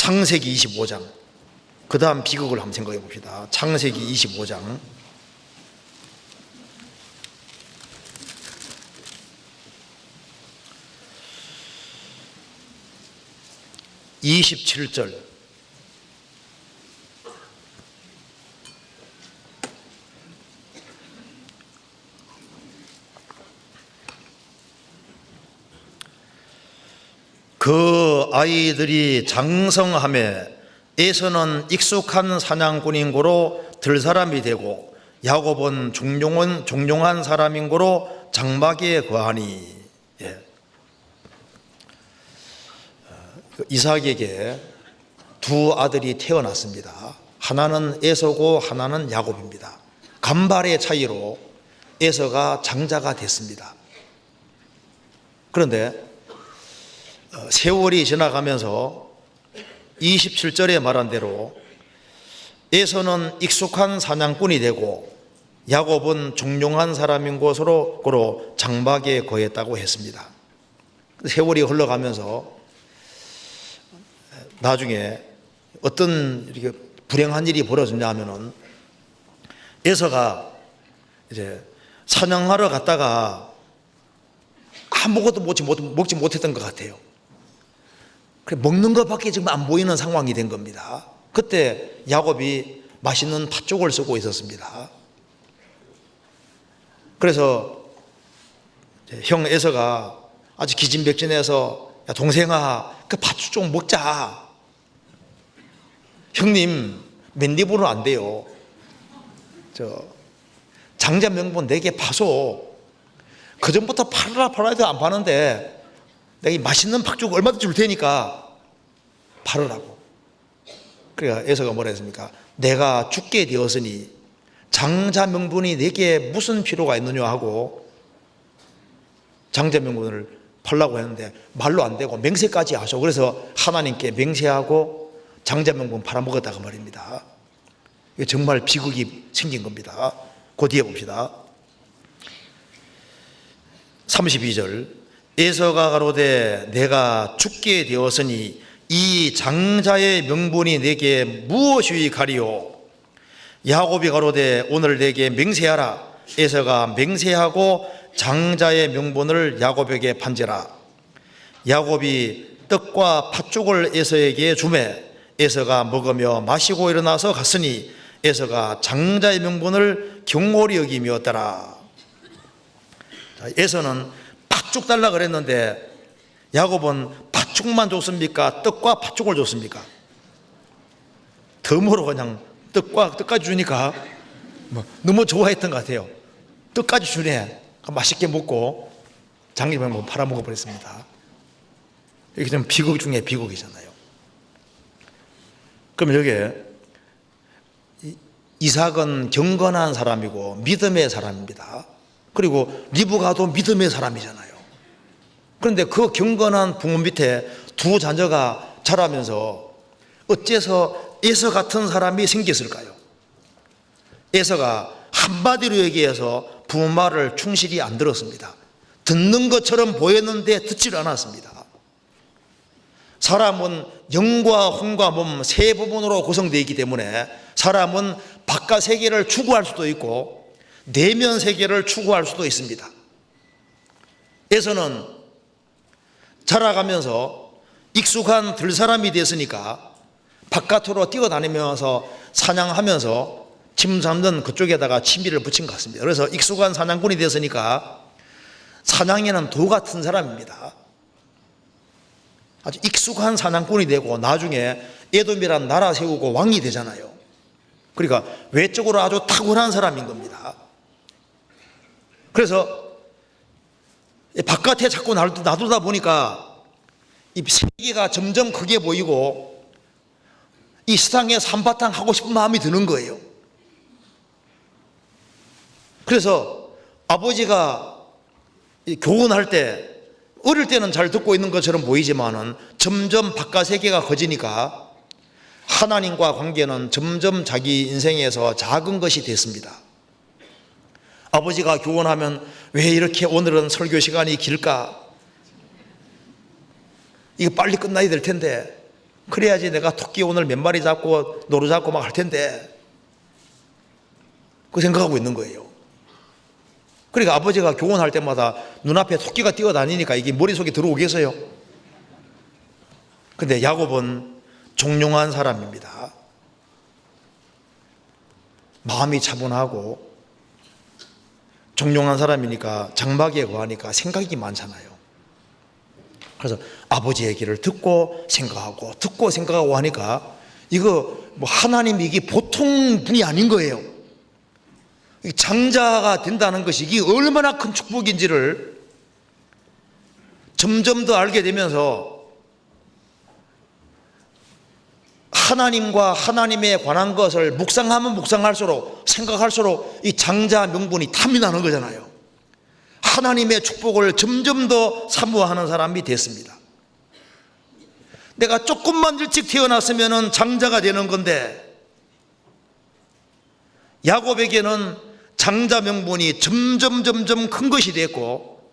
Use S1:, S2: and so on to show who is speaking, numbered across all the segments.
S1: 창세기 25장. 그 다음 비극을 한번 생각해 봅시다. 창세기 25장. 27절. 그 아이들이 장성함에 에서는 익숙한 사냥꾼인 고로 들사람이 되고 야곱은 종용은 종용한 사람인 고로 장막에 거하니 예. 그 이삭에게 두 아들이 태어났습니다. 하나는 에서고 하나는 야곱입니다. 간발의 차이로 에서가 장자가 됐습니다. 그런데 어, 세월이 지나가면서 27절에 말한 대로 에서는 익숙한 사냥꾼이 되고 야곱은 종용한 사람인 곳으로 고로 장막에 거했다고 했습니다. 세월이 흘러가면서 나중에 어떤 이렇게 불행한 일이 벌어졌냐 하면은 에서가 이제 사냥하러 갔다가 아무것도 먹지 못했던 것 같아요. 먹는 것밖에 지금 안 보이는 상황이 된 겁니다. 그때 야곱이 맛있는 팥죽을 쓰고 있었습니다. 그래서 형 에서가 아주 기진백진해서 야 동생아 그 팥죽 좀 먹자. 형님 맨입으로 안 돼요. 저 장자 명분 네개 파소. 그 전부터 팔아라 팔아야 돼안 파는데 내가 이 맛있는 팥죽 얼마든지 줄 테니까 팔으라고. 그러니까 에서가 뭐라 했습니까? 내가 죽게 되었으니 장자 명분이 내게 무슨 필요가 있느냐 하고 장자 명분을 팔라고 했는데 말로 안 되고 맹세까지 하셔. 그래서 하나님께 맹세하고 장자 명분 팔아먹었다가 말입니다. 이게 정말 비극이 생긴 겁니다. 그 뒤에 봅시다. 32절 에서가 가로되 내가 죽게 되었으니 이 장자의 명분이 내게 무엇이 가리오 야곱이 가로되 오늘 내게 맹세하라. 에서가 맹세하고 장자의 명분을 야곱에게 판지라. 야곱이 떡과 팥죽을 에서에게 주매 에서가 먹으며 마시고 일어나서 갔으니 에서가 장자의 명분을 경홀히 여김이었더라. 자, 에서는 팥죽 달라 그랬는데 야곱은 팥죽만 줬습니까? 떡과 팥죽을 줬습니까? 덤으로 그냥 떡과 떡까지 주니까 뭐 너무 좋아했던 것 같아요. 떡까지 주네. 맛있게 먹고 장기병 뭐 팔아먹어 버렸습니다. 이게 좀 비극 중에 비극이잖아요. 그럼 여기에 이- 이삭은 경건한 사람이고 믿음의 사람입니다. 그리고 리브가도 믿음의 사람이잖아요. 그런데 그 경건한 부모 밑에 두 자녀가 자라면서 어째서 에서 같은 사람이 생겼을까요? 에서가 한마디로 얘기해서 부모 말을 충실히 안 들었습니다. 듣는 것처럼 보였는데 듣지를 않았습니다. 사람은 영과 혼과 몸 세 부분으로 구성되어 있기 때문에 사람은 바깥 세계를 추구할 수도 있고 내면 세계를 추구할 수도 있습니다. 에서는 자라가면서 익숙한 들사람이 됐으니까 바깥으로 뛰어다니면서 사냥하면서 침 잡는 그쪽에다가 취미를 붙인 것 같습니다. 그래서 익숙한 사냥꾼이 됐으니까 사냥에는 도 같은 사람입니다. 아주 익숙한 사냥꾼이 되고 나중에 에돔이란 나라 세우고 왕이 되잖아요. 그러니까 외적으로 아주 탁월한 사람인 겁니다. 그래서 바깥에 자꾸 놔두다 보니까 이 세계가 점점 크게 보이고 이 세상에 삼바탕 하고 싶은 마음이 드는 거예요. 그래서 아버지가 이 교훈할 때 어릴 때는 잘 듣고 있는 것처럼 보이지만은 점점 바깥 세계가 커지니까 하나님과 관계는 점점 자기 인생에서 작은 것이 됐습니다. 아버지가 교훈하면 왜 이렇게 오늘은 설교 시간이 길까? 이거 빨리 끝나야 될 텐데 그래야지 내가 토끼 오늘 몇 마리 잡고 노루 잡고 막 할 텐데 그 생각하고 있는 거예요. 그러니까 아버지가 교원할 때마다 눈앞에 토끼가 뛰어다니니까 이게 머릿속에 들어오겠어요? 근데 야곱은 종용한 사람입니다. 마음이 차분하고 종용한 사람이니까 장막에 거하니까 생각이 많잖아요. 그래서 아버지 얘기를 듣고 생각하고 듣고 생각하고 하니까 이거 뭐 하나님 이게 보통 분이 아닌 거예요. 이 장자가 된다는 것이 이게 얼마나 큰 축복인지를 점점 더 알게 되면서 하나님과 하나님에 관한 것을 묵상하면 묵상할수록 생각할수록 이 장자 명분이 탐이 나는 거잖아요. 하나님의 축복을 점점 더 사모하는 사람이 됐습니다. 내가 조금만 일찍 태어났으면 장자가 되는 건데 야곱에게는 장자 명분이 점점 점점 큰 것이 됐고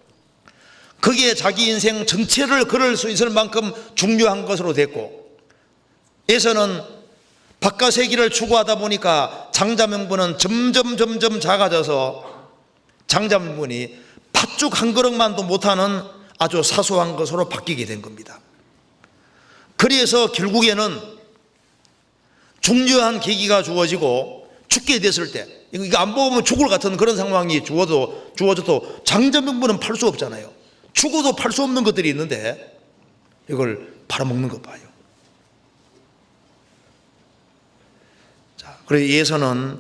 S1: 그게 자기 인생 전체를 걸을 수 있을 만큼 중요한 것으로 됐고 에서는 바깥 세기를 추구하다 보니까 장자 명분은 점점 점점 작아져서 장자 명분이 팥죽 한 그릇만도 못하는 아주 사소한 것으로 바뀌게 된 겁니다. 그래서 결국에는 중요한 계기가 주어지고 죽게 됐을 때 이거 안 먹으면 죽을 같은 그런 상황이 주어도 주어져도 장자 명분은 팔 수 없잖아요. 죽어도 팔 수 없는 것들이 있는데 이걸 팔아먹는 것 봐요. 그래서 예서는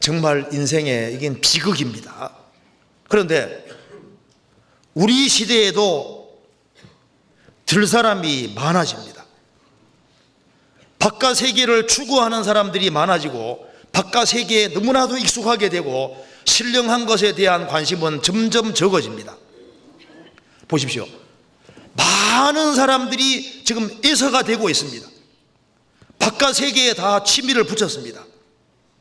S1: 정말 인생에 이게 비극입니다. 그런데 우리 시대에도 들 사람이 많아집니다. 바깥 세계를 추구하는 사람들이 많아지고 바깥 세계에 너무나도 익숙하게 되고 신령한 것에 대한 관심은 점점 적어집니다. 보십시오. 많은 사람들이 지금 애서가 되고 있습니다. 바깥 세계에 다 취미를 붙였습니다.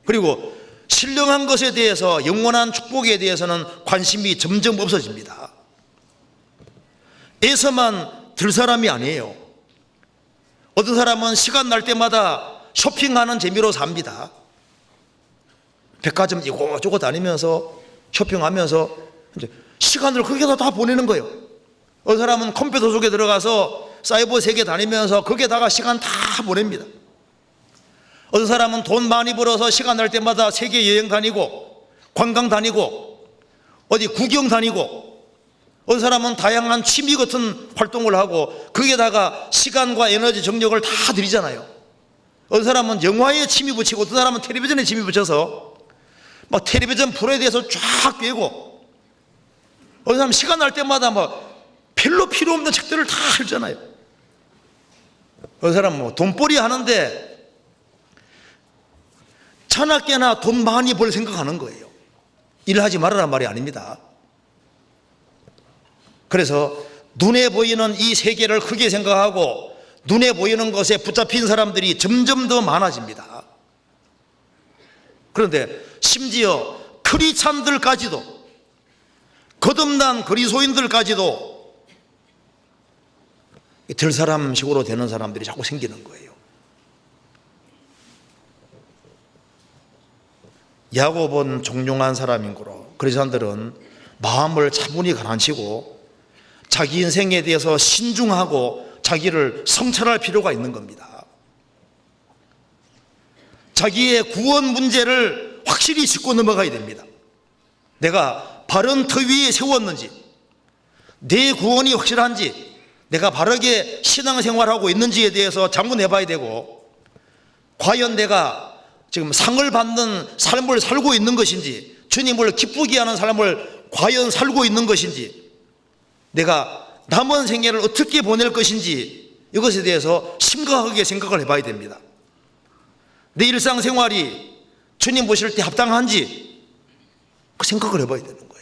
S1: 그리고 신령한 것에 대해서 영원한 축복에 대해서는 관심이 점점 없어집니다. 에서만 들 사람이 아니에요. 어떤 사람은 시간 날 때마다 쇼핑하는 재미로 삽니다. 백화점 이곳저곳 다니면서 쇼핑하면서 이제 시간을 거기다 다 보내는 거예요. 어떤 사람은 컴퓨터 속에 들어가서 사이버 세계 다니면서 거기에다가 시간 다 보냅니다. 어떤 사람은 돈 많이 벌어서 시간 날 때마다 세계 여행 다니고 관광 다니고 어디 구경 다니고 어떤 사람은 다양한 취미 같은 활동을 하고 거기에다가 시간과 에너지 정력을 다 들이잖아요. 어떤 사람은 영화에 취미 붙이고 어떤 사람은 텔레비전에 취미 붙여서 막 텔레비전 프로에 대해서 쫙 꿰고 어떤 사람 시간 날 때마다 막 별로 필요 없는 책들을 다 읽잖아요. 어떤 사람은 뭐 돈벌이 하는데 천하께나 돈 많이 벌 생각하는 거예요. 일하지 말아란 말이 아닙니다. 그래서 눈에 보이는 이 세계를 크게 생각하고 눈에 보이는 것에 붙잡힌 사람들이 점점 더 많아집니다. 그런데 심지어 크리찬들까지도 거듭난 그리소인들까지도 들 사람식으로 되는 사람들이 자꾸 생기는 거예요. 야곱은 종용한 사람인 거로 그리스도인들은 마음을 차분히 가라앉히고 자기 인생에 대해서 신중하고 자기를 성찰할 필요가 있는 겁니다. 자기의 구원 문제를 확실히 짚고 넘어가야 됩니다. 내가 바른 터 위에 세웠는지, 내 구원이 확실한지, 내가 바르게 신앙생활하고 있는지에 대해서 자문해 봐야 되고, 과연 내가 지금 상을 받는 삶을 살고 있는 것인지, 주님을 기쁘게 하는 삶을 과연 살고 있는 것인지, 내가 남은 생애를 어떻게 보낼 것인지 이것에 대해서 심각하게 생각을 해봐야 됩니다. 내 일상생활이 주님 보실 때 합당한지 그 생각을 해봐야 되는 거예요.